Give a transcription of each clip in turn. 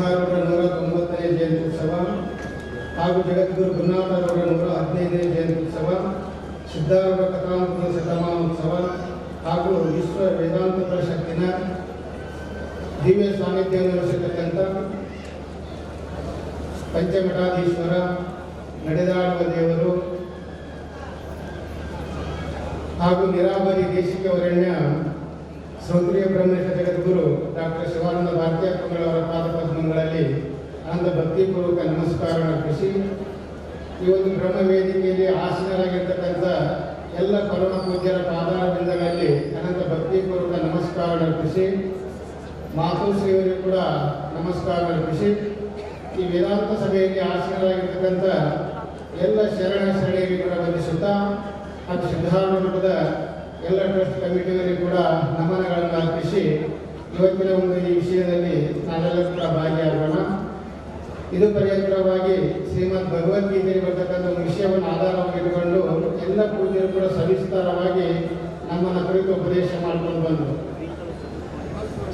ಸಿದ್ಧಾರೂಢ ನೂರ ತೊಂಬತ್ತನೇ ಜಯಂತ್ಯುತ್ಸವ ಹಾಗೂ ಜಗದ್ಗುರು ಗುರುನಾಥರವರ ನೂರ ಹದಿನೈದನೇ ಜಯಂತ್ಯುತ್ಸವ ಸಿದ್ಧಾರೂಢ ಕಥಾಮೃತ ಶತಮಾನೋತ್ಸವ ಹಾಗೂ ವಿಶ್ವ ವೇದಾಂತ ಪರಿಷತ್ತಿನ ದಿವ್ಯ ಸಾನ್ನಿಧ್ಯ ನಡೆಸಿರ್ತಕ್ಕಂಥ ಪಂಚಮಠಾಧೀಶ್ವರ ನಡೆದಾಡುವ ದೇವರು ಹಾಗೂ ನಿರಾಬರಿ ದೇಶಿಕ ವರೆಣ್ಯ ಶ್ರೋತ್ರಿಯ ಬ್ರಹ್ಮೇಶ ಜಗದ್ಗುರು ಡಾಕ್ಟರ್ ಶಿವಾನಂದ ಭಾರತೀಯ ಅವರ ಪಾದಪದ್ಮಗಳಲ್ಲಿ ಅನಂತ ಭಕ್ತಿಪೂರ್ವಕ ನಮಸ್ಕಾರ ಅರ್ಪಿಸಿ, ಈ ಒಂದು ಬ್ರಹ್ಮ ವೇದಿಕೆಯಲ್ಲಿ ಆಸೀನರಾಗಿರ್ತಕ್ಕಂಥ ಎಲ್ಲ ಪರಮ ಪೂಜ್ಯರ ಪಾದಾರವಿಂದಗಳಲ್ಲಿ ಅನಂತ ಭಕ್ತಿಪೂರ್ವಕ ನಮಸ್ಕಾರ ಅರ್ಪಿಸಿ ಮಾತೃಶ್ರೀಯವರಿಗೆ ಕೂಡ ನಮಸ್ಕಾರ ಅರ್ಪಿಸಿ, ಈ ವೇದಾಂತ ಸಭೆಯಲ್ಲಿ ಆಸೀನರಾಗಿರ್ತಕ್ಕಂಥ ಎಲ್ಲ ಶರಣ ಶರಣಿಯಲ್ಲಿ ಕೂಡ ವಂದಿಸುತ್ತಾ ಅದು ಸಿದ್ಧಾರೂಢ ಮಠದ ಎಲ್ಲ ಟ್ರಸ್ಟ್ ಕಮಿಟಿನಲ್ಲಿ ಕೂಡ ನಮನಗಳನ್ನು ಅರ್ಪಿಸಿ ಇವತ್ತಿನ ಒಂದು ಈ ವಿಷಯದಲ್ಲಿ ನಾವೆಲ್ಲರೂ ಕೂಡ ಭಾಗಿಯಾಗೋಣ. ಇದು ಪರ್ಯಂತರವಾಗಿ ಶ್ರೀಮದ್ ಭಗವದ್ಗೀತೆಯಲ್ಲಿ ಬರ್ತಕ್ಕಂಥ ಒಂದು ವಿಷಯವನ್ನು ಆಧಾರವಾಗಿಟ್ಟುಕೊಂಡು ಎಲ್ಲ ಪೂಜೆಯರು ಕೂಡ ಸವಿಸ್ತಾರವಾಗಿ ನಮ್ಮನ್ನು ಕುರಿತು ಉಪದೇಶ ಮಾಡ್ಕೊಂಡು ಬಂದರು.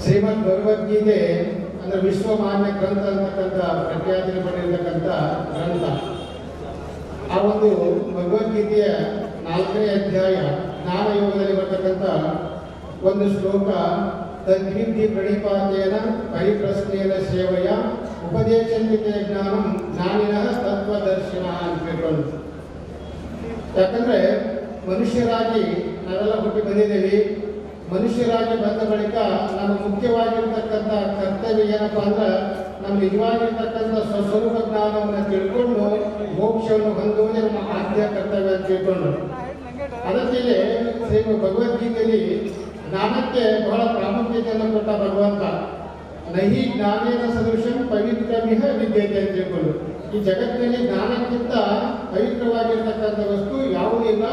ಶ್ರೀಮದ್ ಭಗವದ್ಗೀತೆ ಅಂದ್ರೆ ವಿಶ್ವಮಾನ್ಯ ಗ್ರಂಥ ಅಂತಕ್ಕಂಥ ಪ್ರಖ್ಯಾತಿನ ಪಡೆಯಿರ್ತಕ್ಕಂಥ ಗ್ರಂಥ. ಆ ಒಂದು ಭಗವದ್ಗೀತೆಯ ನಾಲ್ಕನೇ ಅಧ್ಯಾಯ ಜ್ಞಾನ ಯೋಗದಲ್ಲಿ ಬರ್ತಕ್ಕಂಥ ಒಂದು ಶ್ಲೋಕ ತದ್ವಿಧಿ ಪ್ರಣಿಪಾತೇನ ಪರಿಪ್ರಶ್ನೆಯ ಸೇವೆಯ ಉಪದೇಶಂತಿಕೆ ಜ್ಞಾನ ಜ್ಞಾನಿನ ತತ್ವದರ್ಶನ ಅಂತ ಹೇಳ್ಕೊಂಡು ಯಾಕಂದ್ರೆ ಮನುಷ್ಯರಾಗಿ ನಾವೆಲ್ಲ ಹುಟ್ಟಿ ಬಂದಿದ್ದೀವಿ. ಮನುಷ್ಯರಾಗಿ ಬಂದ ಬಳಿಕ ನಮ್ಮ ಮುಖ್ಯವಾಗಿರ್ತಕ್ಕಂಥ ಕರ್ತವ್ಯ ಏನಪ್ಪಾ ಅಂದ್ರೆ ನಮ್ಮ ನಿಜವಾಗಿರ್ತಕ್ಕಂಥ ಸ್ವಸ್ವರೂಪ ಜ್ಞಾನವನ್ನು ತಿಳ್ಕೊಂಡು ಮೋಕ್ಷವನ್ನು ಹೊಂದುವುದೇ ನಮ್ಮ ಆದ್ಯ ಕರ್ತವ್ಯ ಅಂತ ತಿಳ್ಕೊಂಡು. ಅದಕ್ಕೆ ಶ್ರೀ ಭಗವದ್ಗೀತೆಯಲ್ಲಿ ಜ್ಞಾನಕ್ಕೆ ಬಹಳ ಪ್ರಾಮುಖ್ಯತೆಯನ್ನು ಕೊಟ್ಟ ಭಗವಂತ, ನಹಿ ಜ್ಞಾನೇನ ಸದೃಶಂ ಪವಿತ್ರಮಿಹ ವಿದ್ಯತೆ ಅಂತ ತಿಳ್ಕೊಂಡು ಈ ಜಗತ್ತಿನಲ್ಲಿ ಜ್ಞಾನಕ್ಕಿಂತ ಪವಿತ್ರವಾಗಿರ್ತಕ್ಕಂಥ ವಸ್ತು ಯಾವುದೂ ಇಲ್ಲ,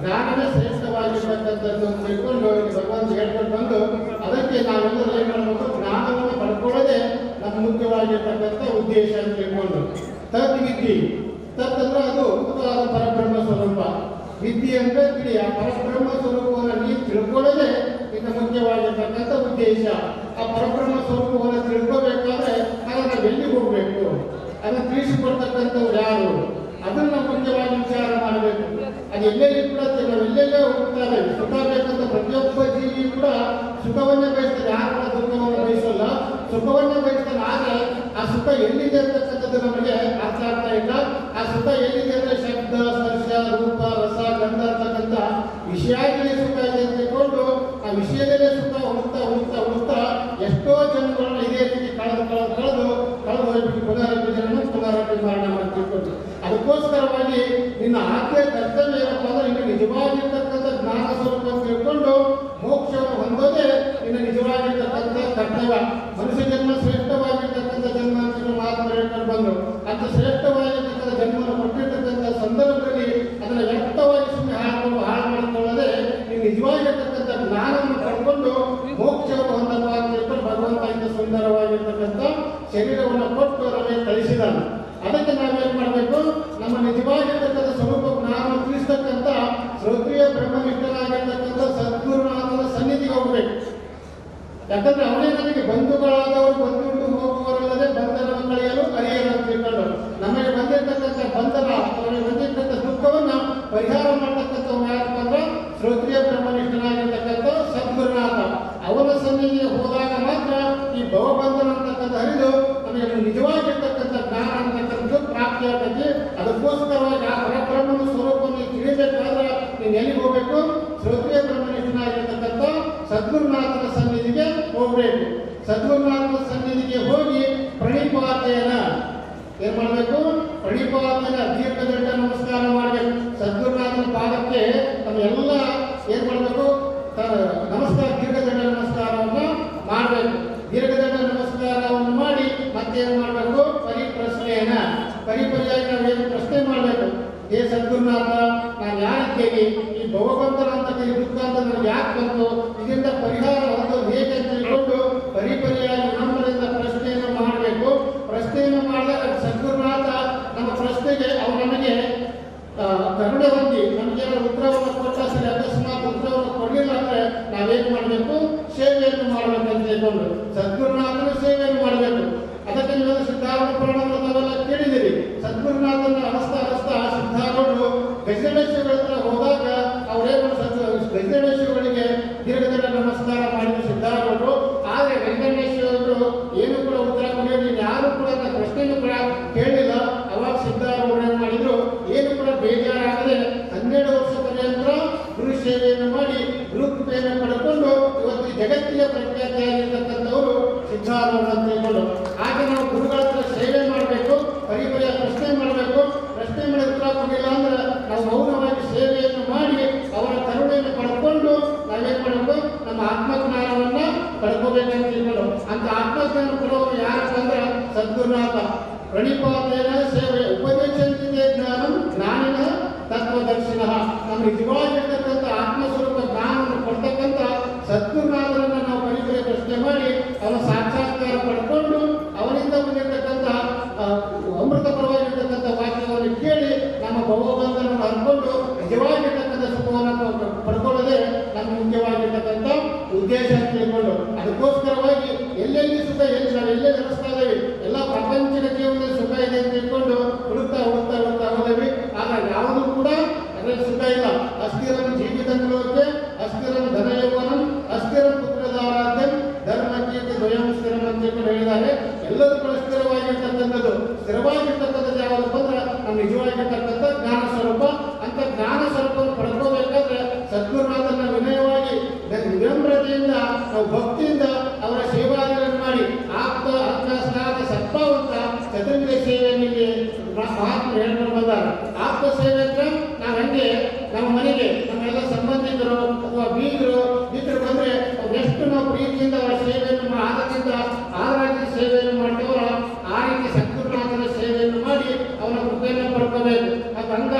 ಜ್ಞಾನವೇ ಶ್ರೇಷ್ಠವಾಗಿರ್ತಕ್ಕಂಥದ್ದು ಅಂತ ತಿಳ್ಕೊಂಡು ಭಗವಂತ ಹೇಳ್ಕೊಂಡು ಬಂದು ಅದಕ್ಕೆ ನಾವೆಲ್ಲರೂ ಏನು ಮಾಡಬೇಕು, ಜ್ಞಾನವನ್ನು ಪಡ್ಕೊಳ್ಳೋದೇ ನಮ್ಮ ಮುಖ್ಯವಾಗಿರ್ತಕ್ಕಂಥ ಉದ್ದೇಶ ಅಂತ ತಿಳ್ಕೊಂಡು. ತದ್ ವಿದ್ಯೆ ತತ್ ಅಂದ್ರೆ ಅದು ಅದು ಆದ ಪರಬ್ರಹ್ಮ ಸ್ವರೂಪ ವಿದ್ಯೆ ಅಂದ್ರೆ ಬಿಡಿ, ಆ ಪರಬ್ರಹ್ಮ ಸ್ವರೂಪವನ್ನು ನೀವು ತಿಳ್ಕೊಳ್ಳೋದೇ ಇನ್ನು ಮುಖ್ಯವಾಗಿರ್ತಕ್ಕಂಥ ಉದ್ದೇಶ. ಆ ಪರಬ್ರಹ್ಮ ಸ್ವರೂಪವನ್ನು ತಿಳ್ಕೋಬೇಕಾದ್ರೆ ಅದನ್ನು ಎಲ್ಲಿ ಹೋಗ್ಬೇಕು? ಅದನ್ನು ತಿಳಿಸಿಕೊಡ್ತಕ್ಕಂಥವ್ರು ಯಾರು? ಅದನ್ನ ಮುಖ್ಯವಾಗಿ ವಿಚಾರ ಮಾಡಬೇಕು. ಅದು ಎಲ್ಲೆಲ್ಲಿ ಕೂಡ ನಾವು ಎಲ್ಲೆಲ್ಲೇ ಹೋಗ್ತಾರೆ ಸುಖ ಬೇಕಂತ ಪ್ರತಿಯೊಬ್ಬ ಜೀವಿ ಕೂಡ ಸುಖವನ್ನೇ ಬಯಸ್ತಾರೆ. ಯಾರು ಕೂಡ ದುಃಖವನ್ನು ಬಯಸಲ್ಲ. ಸುಖವನ್ನೇ ಬಯಸ್ತಾರೆ. ಆದ್ರೆ ಆ ಸುಖ ಎಲ್ಲಿದೆ ಅಂತಕ್ಕಂಥದ್ದು ನಮಗೆ ಅರ್ಥ ಆಗ್ತಾ ಇಲ್ಲ ಆ ಸುಖ ಎಲ್ಲಿದೆ ಅಂದ್ರೆ ಶಬ್ದ ಸ್ಪರ್ಶ ರೂಪ ರಸ ಗಂಧ ಅಂತಕ್ಕಂಥ ವಿಷಯದಲ್ಲಿ ಸುಖ ಇದೆ ಅಂತ ತಿಳ್ಕೊಂಡು ಆ ವಿಷಯದಲ್ಲೇ ಸುಖ ಹುಡುಕ್ತಾ ಹುಡುಕ್ತಾ ಹುಡುಕ್ತಾ ಎಷ್ಟೋ ಜನಗಳನ್ನ ಇದೇ ರೀತಿ ಕಳೆದು ಕಳೆದು ಕಳೆದು ಕಳೆದು ಹೋಗ್ಬಿಟ್ಟು ಪುನರಾವರ್ತಿ ಜನನು ಪುನರಾವರ್ತಿ ಮರಣ ಅಂತ ತಿಳ್ಕೊಂಡು ಅದಕ್ಕೋಸ್ಕರವಾಗಿ ನಿನ್ನ ಆಕೆಯ ಕರ್ತವ್ಯ ಏನಪ್ಪ ಅಂದ್ರೆ ನಿನ್ನ ನಿಜವಾಗಿರ್ತಕ್ಕಂಥ ಜ್ಞಾನ ಸ್ವರೂಪ ತಿಳ್ಕೊಂಡು ಮೋಕ್ಷವನ್ನು ಹೊಂದೋದೇ ನಿನ್ನ ನಿಜವಾಗಿರ್ತಕ್ಕಂಥ ಕರ್ತವ್ಯ. ಮನುಷ್ಯ ಜನ್ಮ ಶ್ರೇಷ್ಠವಾಗಿರ್ತಕ್ಕಂಥ ಜನ್ಮ ಅಂತ ಮಾತನ್ನು ಹೇಳ್ಕೊಂಡು ಬಂದರು. ಅಂತ ಶ್ರೇಷ್ಠವಾಗಿರ್ತಕ್ಕಂಥ ಜನ್ಮವನ್ನು ಕೊಟ್ಟಿರ್ತಕ್ಕಂಥ ಸಂದರ್ಭದಲ್ಲಿ ಅದನ್ನು ವ್ಯಕ್ತವಾಗಿ ಸುಮ್ಮನೆ ಹಾಳು ಹಾಳು ಮಾಡಿಕೊಳ್ಳದೆ ನೀನು ನಿಜವಾಗಿರ್ತಕ್ಕಂಥ ಜ್ಞಾನವನ್ನು ಪಡ್ಕೊಂಡು ಮೋಕ್ಷವನ್ನು ಹೊಂದಲು ಅಂತ ಹೇಳ್ಕೊಂಡು ಭಗವಂತ ಇಂಥ ಸುಂದರವಾಗಿರ್ತಕ್ಕಂಥ ಶರೀರವನ್ನು ಕೊಟ್ಟು ನಮಗೆ ಕಳಿಸಿದಾನೆ ಅದಕ್ಕೆ ನಾವೇನ್ ಮಾಡಬೇಕು ನಮ್ಮ ನಿಜವಾಗಿರ್ತಕ್ಕಂಥ ಸ್ವರೂಪ ಜ್ಞಾನ ತಿಳಿಸ್ತಕ್ಕಂಥ ಶ್ರೋತ್ರಿಯ ಬ್ರಹ್ಮನಿಷ್ಠನಾಗಿರ್ತಕ್ಕಂಥ ಸದ್ಗುರುನಾಥನ ಸನ್ನಿಧಿಗೆ ಹೋಗ್ಬೇಕು ಯಾಕಂದ್ರೆ ಅವನೇ ನನಗೆ ಬಂಧುಗಳಾದವರು ಬಂದುಂಟು ಹೋಗುವವರಲ್ಲದೆ ಬಂಧನ ಕಳೆಯಲು ಅರಿಯಲು ಅಂತ ತಿಳ್ಕೊಂಡು ನಮಗೆ ಬಂದಿರತಕ್ಕಂಥ ಬಂಧನ ನಮಗೆ ಬಂದಿರತಕ್ಕಂಥ ದುಃಖವನ್ನ ಪರಿಹಾರ ಮಾಡತಕ್ಕಂಥ ಯಾರಪ್ಪ ಅಂದ್ರೆ ಶ್ರೋತ್ರಿಯ ಬ್ರಹ್ಮನಿಷ್ಠನಾಗಿರ್ತಕ್ಕಂಥ ಸದ್ಗುರುನಾಥ ಅವನ ಸನ್ನಿಧಿಗೆ ಹೋದಾಗ ಮಾತ್ರ ಈ ಭವಬಂಧನ ಅಂತಕ್ಕಂಥ ಹರಿದು ನಮಗೆ ನಿಜವಾಗಿರ್ತಕ್ಕಂಥ ಜ್ಞಾನ ಅಂತಕ್ಕಂಥದ್ದು ಪ್ರಾಪ್ತಿಯಾಗ್ತೈತಿ ಅದಕ್ಕೋಸ್ಕರವಾಗಿ ಆ ಪರಬ್ರಹ್ಮನ ಸ್ವರೂಪವನ್ನು ತಿಳಿಬೇಕಾದ್ರೆ ನೀನು ಎಲ್ಲಿಗೆ ಹೋಗ್ಬೇಕು ಶ್ರೋತ್ರಿಯ ಬ್ರಹ್ಮನಿಷ್ಠನಾಗಿರ್ತಕ್ಕಂಥ ಸದ್ಗುರುನಾಥನ ಸನ್ನಿಧಿಗೆ ಹೋಗ್ಬೇಕು ಸದ್ಗುರುನಾಥನ ಸನ್ನಿಧಿಗೆ ಹೋಗಿ ಪ್ರಣಿಪಾತೆಯನ್ನ ಏನ್ ಮಾಡಬೇಕು? ಪ್ರಣಿಪಾತನ ದೀರ್ಘದಂಡ ನಮಸ್ಕಾರ ಮಾಡಬೇಕು. ಸದ್ಗುರುನಾಥನ ಪಾದಕ್ಕೆ ತಮ್ಮೆಲ್ಲ ಏನ್ ಮಾಡಬೇಕು? ನಮಸ್ಕಾರ ದೀರ್ಘದಂಡ ನಮಸ್ಕಾರವನ್ನು ಮಾಡಬೇಕು. ದೀರ್ಘದಂಡ ನಮಸ್ಕಾರವನ್ನು ಮಾಡಿ ಮತ್ತೆ ಏನ್ ಮಾಡಬೇಕು? ಪರಿಪ್ರಶ್ನೆಯನ್ನ. ಪರಿಪರ್ಯಾಗಿ ನಾವು ಏನು ಪ್ರಶ್ನೆ ಮಾಡಬೇಕು? ಏ ಸದ್ಗುರುನಾಥ, ನಾನು ಯಾರಿದ್ದೇನೆ ಈ ಭವಬಂಧನ ಅಂತ ಈ ಅಂತ ನನಗೆ ಯಾಕೆ ಬಂತು? ಇದರಿಂದ ಪರಿಹಾರ ತಗೊಂಡೆ ಹೋಗಿ ನಮಗೆ ಉತ್ತರವನ್ನು ಕೊಟ್ಟ ಸರಿ ಅಕಸ್ಮಾತ್ ಉತ್ತರವನ್ನು ಕೊಡಲಿಲ್ಲ ಅಂದರೆ ನಾವೇನು ಮಾಡಬೇಕು? ಸೇವೆಯನ್ನು ಅಂತ ಹೇಳ್ಕೊಂಡು ಸದ್ಗುರುನಾಥನ ಸೇವೆಯನ್ನು ಮಾಡಬೇಕು. ಅದಕ್ಕೆ ನೀವೆಲ್ಲ ಸಿದ್ಧಾರ್ಥ ಪ್ರಾಣ ತಾವೆಲ್ಲ ಕೇಳಿದ್ದೀರಿ. ಸದ್ಗುರುನಾಥನ ಹಸ್ತ ಹಸ್ತ ಸಿದ್ಧಾರೂಢರು ಗಜಮೇಶ್ವರ ನೀವು ಸದ್ಗುರುನಾಥ. ಪ್ರಣಿಪಾತೇನ ಸೇವೆ ಉಪದೇಶಿಸಿದೆ ಜ್ಞಾನ ಜ್ಞಾನಿನ ತತ್ವದರ್ಶಿನ. ನಮಗೆ ನಿಜವಾಗಿರ್ತಕ್ಕಂಥ ಆತ್ಮಸ್ವರೂಪ ಜ್ಞಾನವನ್ನು ಕೊಡ್ತಕ್ಕಂಥ ಸದ್ಗುರುನಾಥರನ್ನ ನಾವು ಪರಿಚಯ ಪ್ರಶ್ನೆ ಮಾಡಿ, ಅವನ ಸಾಕ್ಷಾತ್ಕಾರ ಪಡ್ಕೊಂಡು ಅವರಿಂದ ಬಂದಿರತಕ್ಕಂಥ ಅಮೃತ ವಾಕ್ಯವನ್ನು ಕೇಳಿ ನಮ್ಮ ಭಗವಂತನನ್ನು ಅಂದ್ಕೊಂಡು ನಿಜವಾಗಿರ್ತಕ್ಕಂಥ ಸುಖವನ್ನು ಪಡ್ಕೊಳ್ಳೋದೇ ನಮ್ಮ ಮುಖ್ಯವಾಗಿರ್ತಕ್ಕಂಥ ಉದ್ದೇಶ ಅಂತ ತಿಳ್ಕೊಂಡು ಅದಕ್ಕೋಸ್ಕರವಾಗಿ ಎಲ್ಲೆಲ್ಲಿ ಸುಖ ಎಲ್ಲಿ ನಾವು ಎಲ್ಲೇ ನಡೆಸ್ತಾ ಇದ್ದೀವಿ ಎಲ್ಲ ಪ್ರಪಂಚದ ಜೀವನದಲ್ಲಿ ಸುಖ ಇದೆ ಅಂತ ತಿಳ್ಕೊಂಡು ಹುಡುಕ್ತಾ ಹುಡುಕ್ತಾ ಹುಡುಕ್ತಾ ಹೋದೇವಿ. ಆದ್ರೆ ಯಾವುದೂ ಕೂಡ ಅದರಲ್ಲಿ ಸುಖ ಇಲ್ಲ. ಅಸ್ಥಿರಂ ಜೀವಿತಂಗಳೋಕೆ ಅಸ್ಥಿರಂ ಧನಯೌವನಂ, ಅಸ್ಥಿರಂ ಅಂತೆ ಧರ್ಮ ಕೀರ್ತಿ ಸ್ವಯಂ ಸ್ಥಿರಂ ಅಂತ ಹೇಳಿದ್ದಾರೆ. ಎಲ್ಲದೂ ಕೂಡ ಸ್ಥಿರವಾಗಿರ್ತಕ್ಕಂಥದ್ದು ಸ್ಥಿರವಾಗಿರ್ತಕ್ಕಂಥದ್ದು ಯಾವುದು ಬಂದ್ರೆ ನಮ್ಮ ನಿಜವಾಗಿರ್ತಕ್ಕಂಥ ಜ್ಞಾನ ಸ್ವರೂಪ ಅಂತ ಜ್ಞಾನ ಸ್ವರೂಪವನ್ನು ಪಡ್ಕೋಬೇಕಾದ್ರೆ ಸದ್ಗುರುನಾಥನ ವಿನಯವಾಗಿ ವಿನಮ್ರತೆಯಿಂದ, ನಾವು ಭಕ್ತಿಯಿಂದ ಅವರ ಸೇವಾದಿಗಳನ್ನು ಮಾಡಿ ಆಪ್ತ ಅರ್ಥ ಸ್ನಾತ ಸತ್ಭಾವಂತ ಚತುರ್ವಿಧ ಸೇವೆಯನ್ನು ಇಲ್ಲಿ ಮಹಾತ್ಮ ಹೇಳ್ಕೊಂಡು ಬಂದಾರೆ ಅಂದ್ರೆ ನಾವು ಹಂಗೆ ನಮ್ಮ ಮನೆಗೆ ನಮ್ಮೆಲ್ಲ ಸಂಬಂಧಿಕರು ಅಥವಾ ಬೀಗರು ಥರ ಬಂದ್ರೆ ಎಷ್ಟು ನಾವು ಪ್ರೀತಿಯಿಂದ ಅವರ ಸೇವೆಯನ್ನು ಆಗದಿಂದ ಆದರಾಗಿ ಸೇವೆಯನ್ನು ಮಾಡ್ತೇವೋ ಆ ರೀತಿ ಸದ್ಗುರುನಾಥನ ಸೇವೆಯನ್ನು ಮಾಡಿ ಅವನ ಕೃಪೆಯನ್ನು ಪಡ್ಕೋಬೇಕು ಅದು ಅಂಗ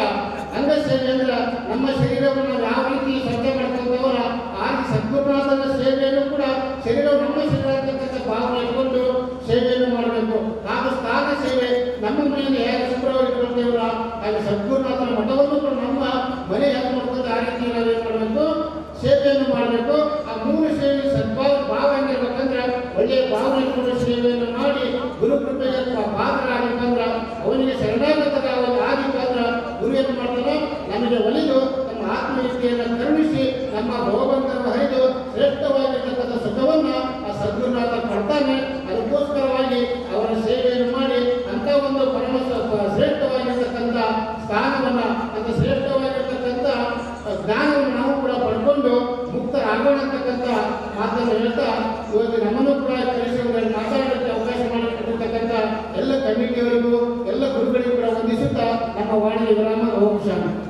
ಅಂಗ ಸೇವೆ ಅಂದ್ರೆ ನಮ್ಮ ಶರೀರವನ್ನು ಯಾವ ರೀತಿ ಸ್ವಚ್ಛ ಮಾಡ್ಕೊಂತವರ ಆ ಸದ್ಗುರುನಾಥನ ಸೇವೆಯನ್ನು ಕೂಡ ಶರೀರ ನಮ್ಮ ಶರೀರ ಅಂತಕ್ಕಂಥ ಇಟ್ಕೊಂಡು ಸೇವೆಯನ್ನು ಮಾಡಬೇಕು ಹಾಗೂ ಸ್ಥಾನ ಸೇವೆ ನಮ್ಮ ಮನೆಯಲ್ಲಿ ಹೇಗೆ ಶುಭ್ರವಾಗಿ ಇಟ್ಕೊಳ್ತೇವಲ್ಲ ಹಾಗೆ ಸದ್ಗುರುನಾಥನ ಮಠವನ್ನು ಕೂಡ ನಮ್ಮ ಮನೆ ಹೇಗೆ ಮಾಡ್ಕೊಂಡು ಆ ರೀತಿ ನಾವೇನು ಮಾಡಬೇಕು ಸೇವೆಯನ್ನು ಮಾಡಬೇಕು. ಆ ಮೂರು ಸೇವೆ ಸದ್ಭಾವ ಭಾವ ಹೆಂಗಿರ್ಬೇಕಂದ್ರೆ ಒಳ್ಳೆಯ ಭಾವನೆ ಸೇವೆಯನ್ನು ಮಾಡಿ ಗುರು ಪಾತ್ರರಾಗಿ ಬಂದ್ರ ಅವನಿಗೆ ಶರಣಾಗತದ ಬಂದ್ರ ಗುರು ಏನು ಮಾಡ್ತಾರೋ ನಮಗೆ ಒಲಿದು ನಮ್ಮ ಆತ್ಮೀಯತೆಯನ್ನು ಕರುಣಿಸಿ, ನಮ್ಮ ಭಗವಂತನ ಹರಿದು ಶ್ರೇಷ್ಠವಾಗಿರ್ತಕ್ಕಂಥ ಸುಖವನ್ನ ಆ ಸದ್ಗುರುನಾಥ ಕೊಡ್ತಾನೆ ಅದಕ್ಕೋಸ್ಕರವಾಗಿ ಅವರ ಸೇವೆಯನ್ನು ಮಾಡಿ ಅಂತ ಒಂದು ಪರಮ ಸ- ಶ್ರೇಷ್ಠವಾಗಿರ್ತಕ್ಕಂಥ ಸ್ಥಾನವನ್ನ ಅಂತ ಶ್ರೇಷ್ಠವಾಗಿರ್ತಕ್ಕಂಥ ಜ್ಞಾನವನ್ನು ನಾವು ಕೂಡ ಪಡ್ಕೊಂಡು ಮುಕ್ತರಾಗೋಣ ಅಂತಕ್ಕಂಥ ಮಾತನ್ನು ಹೇಳ್ತಾ ಇವತ್ತು ನಮ್ಮನ್ನು ಕೂಡ ಕಲಿಸಿಕೊಂಡು ಮಾತಾಡೋಕ್ಕೆ ಅವಕಾಶ ಮಾಡಿಕೊಟ್ಟಿರ್ತಕ್ಕಂಥ ಎಲ್ಲ ಕಮಿಟಿಯವರಿಗೂ, ಎಲ್ಲ ಗುರುಗಳಿಗೂ ಕೂಡ ವಂದಿಸುತ್ತಾ ನಮ್ಮ ವಾಣಿ ವಿರಾಮ ಶಾಂತಿ